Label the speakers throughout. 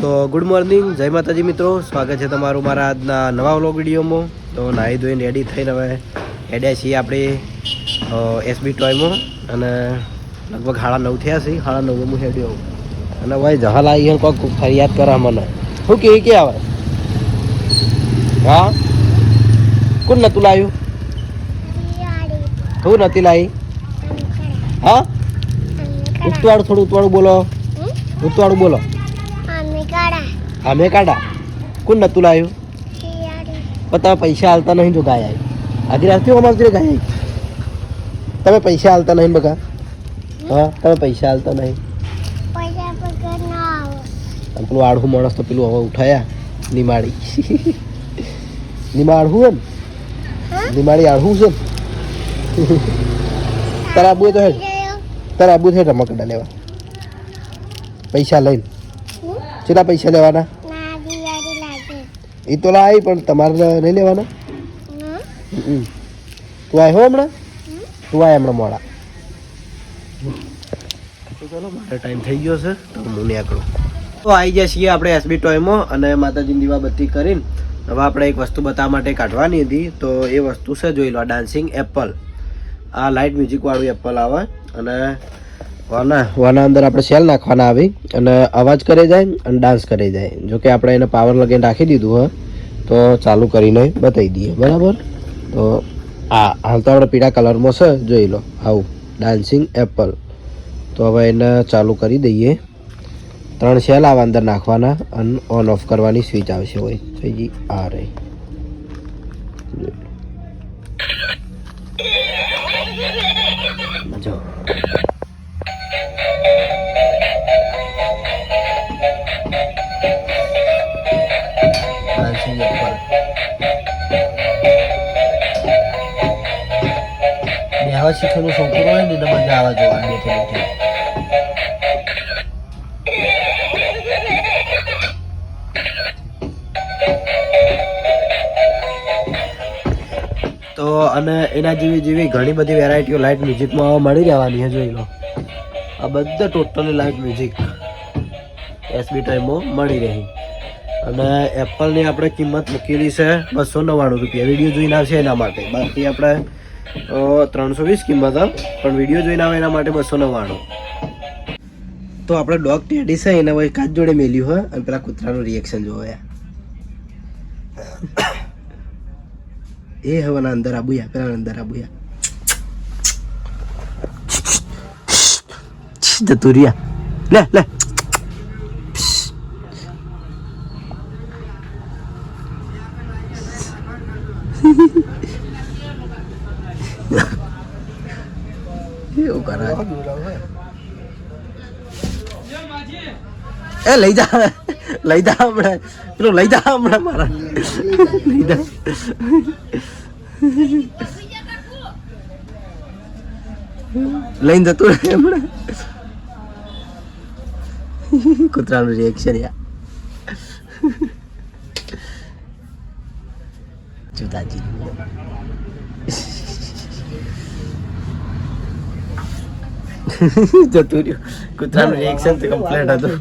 Speaker 1: તો good morning જય માતાજી મિત્રો. સ્વાગત છે તમારું મારા આજના નવા વ્લોગ વિડીયોમાં. તો નાહી ધોઈને રેડી થઈને હવે હેડ્યા છીએ આપણે એસબી ટોયમાં અને લગભગ સાડા નવ થયા છે. સાડા નવ હું હેડ્યો અને ભાઈ જહાલ આવી કોઈક ફરિયાદ કરા મને. શું કે કે આવે? હા? કોણ નતું લાવ્યું? શું નથી લાવી? હા? ઉતવાળું થોડું ઉતવાળું બોલો. ઉતવાળું બોલો. અમે કાઢા કોણ નતું લાવ્યું પણ તમે પૈસા હાલતા નહીં જો ગાય આવી આધી રાતથી અમારે જોડે ગાય આવી તમે પૈસા હાલતા નહીં બગા હા તમે પૈસા હાલતા નહીં પેલું આડું માણસ તો પેલું હવે ઉઠાયા નિમાડી નિમાડવું એમ નિમાડી આડું છે તારા આબુ તો હેડ તારા આબુ છે રમકડા લેવા પૈસા લઈને કેટલા પૈસા લેવાના એ તો લાવી પણ તમારે નહીં લેવાના. તું આવ્યો હમણાં? તું આય હમણાં મોડા. ચાલો મારે ટાઈમ થઈ ગયો છે તો હું નીકળું. તો આવી ગયા છીએ આપણે એસબી ટોયમાં અને માતાજીની દીવાબત્તી કરીને. હવે આપણે એક વસ્તુ બતાવવા માટે કાઢવાની હતી તો એ વસ્તુ છે જોઈ લો ડાન્સિંગ એપલ આ લાઇટ મ્યુઝિક વાળું એપલ આવે અને વાના વાના અંદર આપણે સેલ નાખવાના આવી અને અવાજ કરે જાય અને ડાન્સ કરે જાય. જો કે આપણે એને પાવર લગીને રાખી દીધું હોય તો ચાલુ કરીને બતાવી દઈએ, બરાબર? તો આ, હાલ તો આપણે પીળા કલરમાં છે, જોઈ લો. આવું ડાન્સિંગ એપલ તો હવે એને ચાલુ કરી દઈએ. ત્રણ સેલ આવે અંદર નાખવાના અને ઓન ઓફ કરવાની સ્વિચ આવશે હોય. થઈ આ રહી. બેહવા શીખેલું છોકરું હોય ને એને મજા આવે જોવાની બેઠે બેઠે. તો અને એના જેવી જેવી ઘણી બધી વેરાયટીઓ લાઇટ મ્યુઝિકમાં મળી રહેવાની છે, જોઈ લો. આ બધા ટોટલી લાઇટ મ્યુઝિક એસબી ટાઈમમાં મળી રહી. અને એપલની આપણે કિંમત મૂકેલી છે બસો નવ્વાણું રૂપિયા. વીડિયો જોઈને આવશે એના માટે. બાકી આપણે ત્રણસો વીસ કિંમત પણ વીડિયો જોઈને આવે એના માટે બસો નવ્વાણું. તો આપણે ડોગ ટેડી છે, એના વય કાચ જોડે મેલ્યું હોય અને પેલા કૂતરાનું રિએક્શન જોયા એ હવે અંદર આબુયા, પેલા અંદર આબુયા. જતું રહ્યા. લે લે. એવું કરે એ લઈ જા. લઈ જા હમણાં. પેલું લઈ જા હમણાં મારા. લઈ જા. લઈને જતું રહે હમણાં. કૂતરાનું રિએક્શન યા જુદાજી જતું રહ્યું કૂતરાનું રિએક્શન તો કમ્પ્લીટ હતું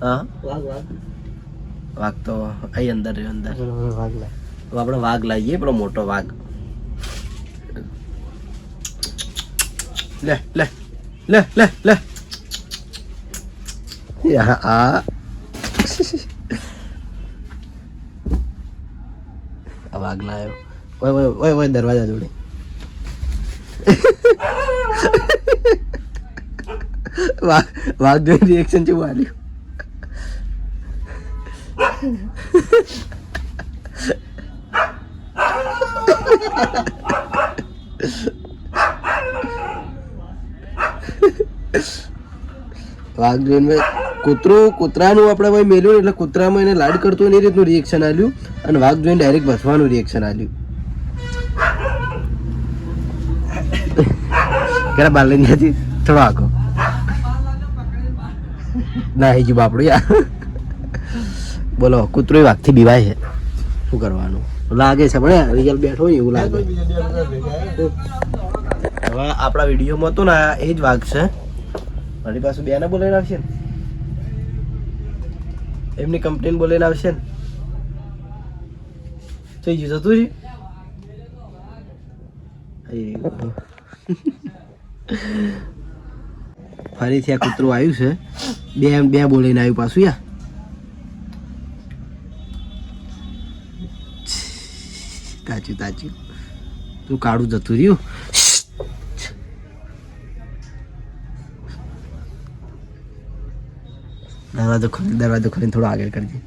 Speaker 1: હા વાઘ તો અહીં અંદર રહ્યો અંદર તો આપણે વાઘ લાવીએ પેલો મોટો વાઘ લે લે લે લે લે આ વાઘ લાવ્યો ઓય ઓય ઓય દરવાજા જોડે વાઘ રિએક્શન જેવું આવ્યું? વાઘ કૂતરું, કૂતરાનું આપણે ભાઈ મેલ્યું એટલે કૂતરામાં એને લાડ કરતું એ રીતનું રિએક્શન આલ્યું અને વાઘ જોઈને ડાયરેક્ટ ભસવાનું રિએક્શન આલ્યું. ક્યારે બાર થોડો આખો ના હેજી બાપડું યાર બોલો, કૂતરો વાઘથી બીવાય છે. શું કરવાનું? લાગે છે, પણ રિયલ બેઠો એવું લાગે. હવે આપણા વિડીયોમાં તો ને, એ જ વાઘ છે. મારી પાસે બે ને બોલાવી આવશે ને. એમની કમ્પ્લેન બોલીને આવશે ને. થઈ ગયું, જતું છે. ફરીથી આ કૂતરું આવ્યું છે. બે બે બોલીને આવ્યું પાછું, યા. તાચ્યું તાચ્યું. તું કાળું જતું રહ્યું. દરવાજો ખોલી, દરવાજો ખોલીને થોડો આગળ કરજે.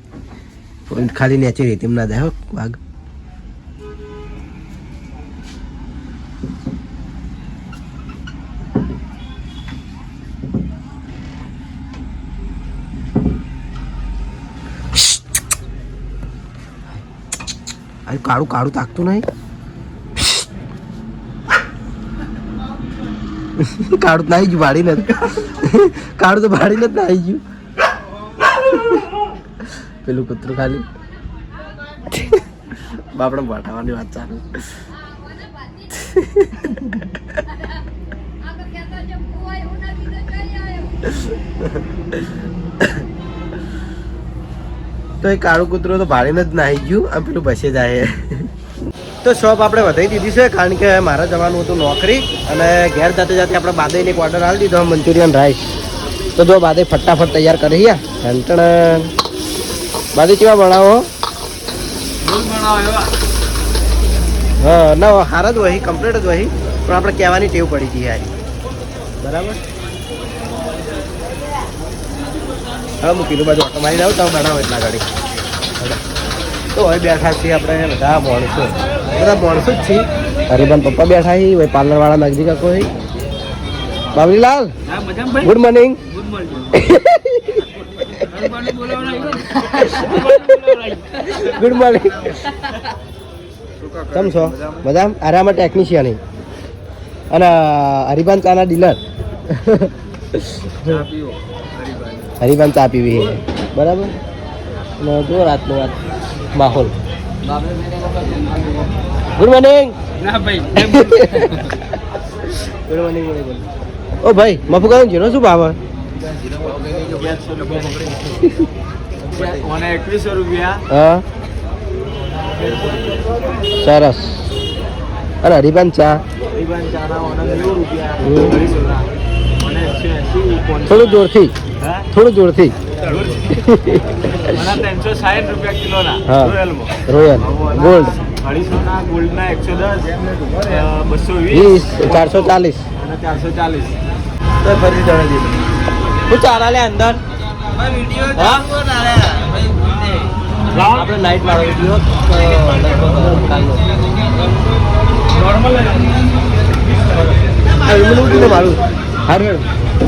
Speaker 1: ખાલી નીચે રહી, તેમ ના જાય વાઘ. અરે કાળું કાળું તાકતું નહીં? કાળું તો નાહી ગયું, ભાડી નથી કાળું તો ભાડી નથી નાહી ગયું. પેલું કૂતરું ખાલી. બાપડે ભટાવાની વાત ચાલુ. તો એ કાળું કૂતરું તો ભાડીને જ નાહી ગયું. આમ પેલું બસે જાય. તો શોપ આપણે વધારી દીધી છે, કારણ કે મારે જવાનું હતું નોકરી અને ઘેર જાતે જાતે આપણે બાદઈને એક ઓર્ડર આપી દીધો, મંચુરિયન રાઈસ. તો જો બાદે ફટાફટ તૈયાર કરી યા ઘંટણ બાદે કેવા બનાવો? હા, ના, હારા જ વહી કમ્પ્લીટ જ વહી. પણ આપણે કહેવાની ટેવ પડી ગઈ યાર. બરાબર? હવે હું કીધું બાજુ ઓટો મારીને આવું તમે બનાવો એટલા ગાડી. તો હવે બેઠા છીએ આપણે બધા માણસો. બધા માણસો જ છીએ. હરિભાઈ પપ્પા બેઠા છીએ ભાઈ પાર્લર વાળા નગરી કાકો છે Babrilal good morning. Good morning. કેમ છો? બધા અરે આમાં ટેકનિશિયન અને હરિભાન ચાના ડીલર હરિભાન ચા પીવી છે બરાબર અને જો રાતનો વાત માહોલ ગુડ મોર્નિંગ ગુડ મોર્નિંગ ઓ ભાઈ મફુ કહ્યું જીરો શું ભાવ
Speaker 2: એકવીસો રૂપિયા
Speaker 1: હા સરસ અને હરિભાન ચા
Speaker 2: હરિભાન ચાના ઓના નેવું રૂપિયા
Speaker 1: હમ.
Speaker 2: અઢીસોના અને એકસો એંસી
Speaker 1: થોડું જોરથી
Speaker 2: હા
Speaker 1: થોડું જોરથી.
Speaker 2: ત્રણસો સાઠ રૂપિયા કિલોના
Speaker 1: હા.
Speaker 2: રોયલમાં.
Speaker 1: Royal gold.
Speaker 2: અઢીસોના ગોલ્ડના એકસો દસ બસો
Speaker 1: વીસ. ચારસો ચાલીસ.
Speaker 2: અને ચારસો ચાલીસ.
Speaker 1: તો ફરી જણાવી શું ચાલે લે અંદર. હા? આપણે નાઇટ વાળો વીડિયો. નોર્મલ મારું. હારું.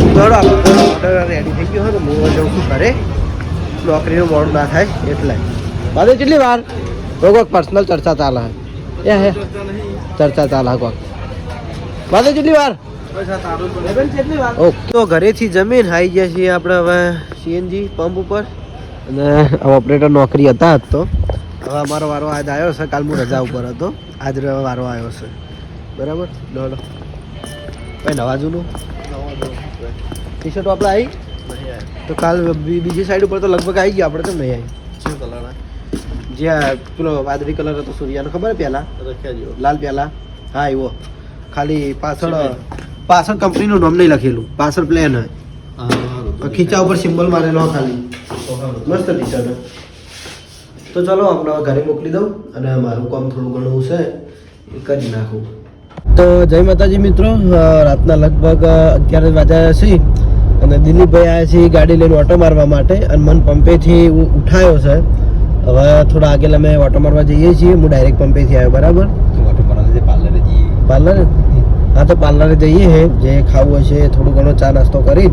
Speaker 1: ચાલો આપણો ઓર્ડર રેડી થઈ ગયો હોય તો હું જઉં છું ઘરે. નોકરીનું મોડું ના થાય એટલે. બાજુ કેટલી વાર? તો કોઈક પર્સનલ ચર્ચા ચાલે એ હે. ચર્ચા ચાલે કોઈક બાજુ કેટલી વાર? ઓકે. તો ઘરેથી જમીન આવી ગયા છીએ આપણે હવે સીએનજી પંપ ઉપર. અને ઓપરેટર નોકરી હતા જ તો. હવે અમારો વારો આજ આવ્યો છે કાલ હું રજા ઉપર હતો. આજ ર- વારો આવ્યો છે. બરાબર? ડોલો ભાઈ નવા જૂનું ટી શર્ટ આપણે આવી. તો કાલ બીજી સાઈડ ઉપર તો લગભગ આવી ગયા. આપણે તો નહીં આવી. જે આ પેલો વાદળી કલર હતો સૂર્યાનો ખબર પહેલા? લાલ પહેલા? હા એવો. ખાલી પાછળ પાછળ કંપનીનું નામ નહીં લખેલું. પાછળ પ્લેન હોય. ખીચા ઉપર સિમ્બલ મારેલો ખાલી. મસ્ત ટી શર્ટ તો ચાલો આપણે ઘરે મોકલી દઉં અને મારું કામ થોડું ઘણું છે એ કરી નાખું. તો જય માતાજી મિત્રો રાતના લગભગ અગિયાર વાગ્યા છે. અને દિલીપભાઈ આવ્યા છે ગાડી લઈને ઓટો મારવા માટે અને મન પંપેથી ઉઠાયો છે હવે થોડા આગળ અમે ઓટો મારવા જઈએ છીએ. હું ડાયરેક્ટ પંપેથી આવ્યો બરાબર? પાર્લર હા તો પાર્લરે જઈએ હે. જે ખાવું હશે થોડું ઘણો ચા નાસ્તો કરી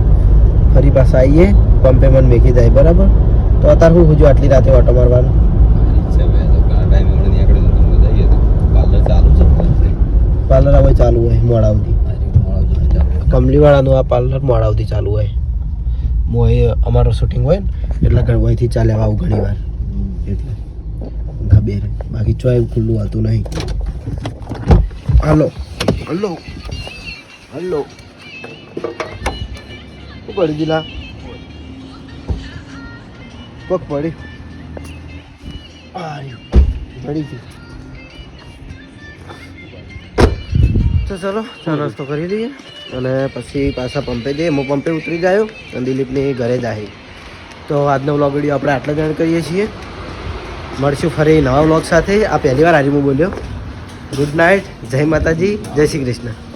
Speaker 1: ફરી પાછા આવીએ પંપે મન મેકી જાય બરાબર? તો અત્યારે હું હજુ આટલી રાતે ઓટો મારવાનું પાર્લર હવે ચાલુ હોય મોડા સુધી કમલીવાળાનું આ પાર્લર મોડાવથી ચાલુ હોય. મોય અમારું શૂટિંગ હોય ને, એટલે ઘર ચાલે આવું ઘણી વાર. એટલે ખબર બાકી ચોય ખુલ્લું હતું નહીં. હલો. હલો. હલો. શું કરી ગયેલા કોક પડી. પડી ગયું. ચલો ચા નાસ્તો કરી દઈએ. અને પછી પાછા પંપે જઈએ. હું પંપે ઉતરી જાયો અને દિલીપની ઘરે જાય તો આજનો વ્લોગ વીડિયો આપણે આટલા જણ કરીએ છીએ. મળશું ફરી નવા વ્લોગ સાથે. આ પહેલીવાર વાર હું બોલ્યો. ગુડ નાઇટ જય માતાજી. જય શ્રી કૃષ્ણ.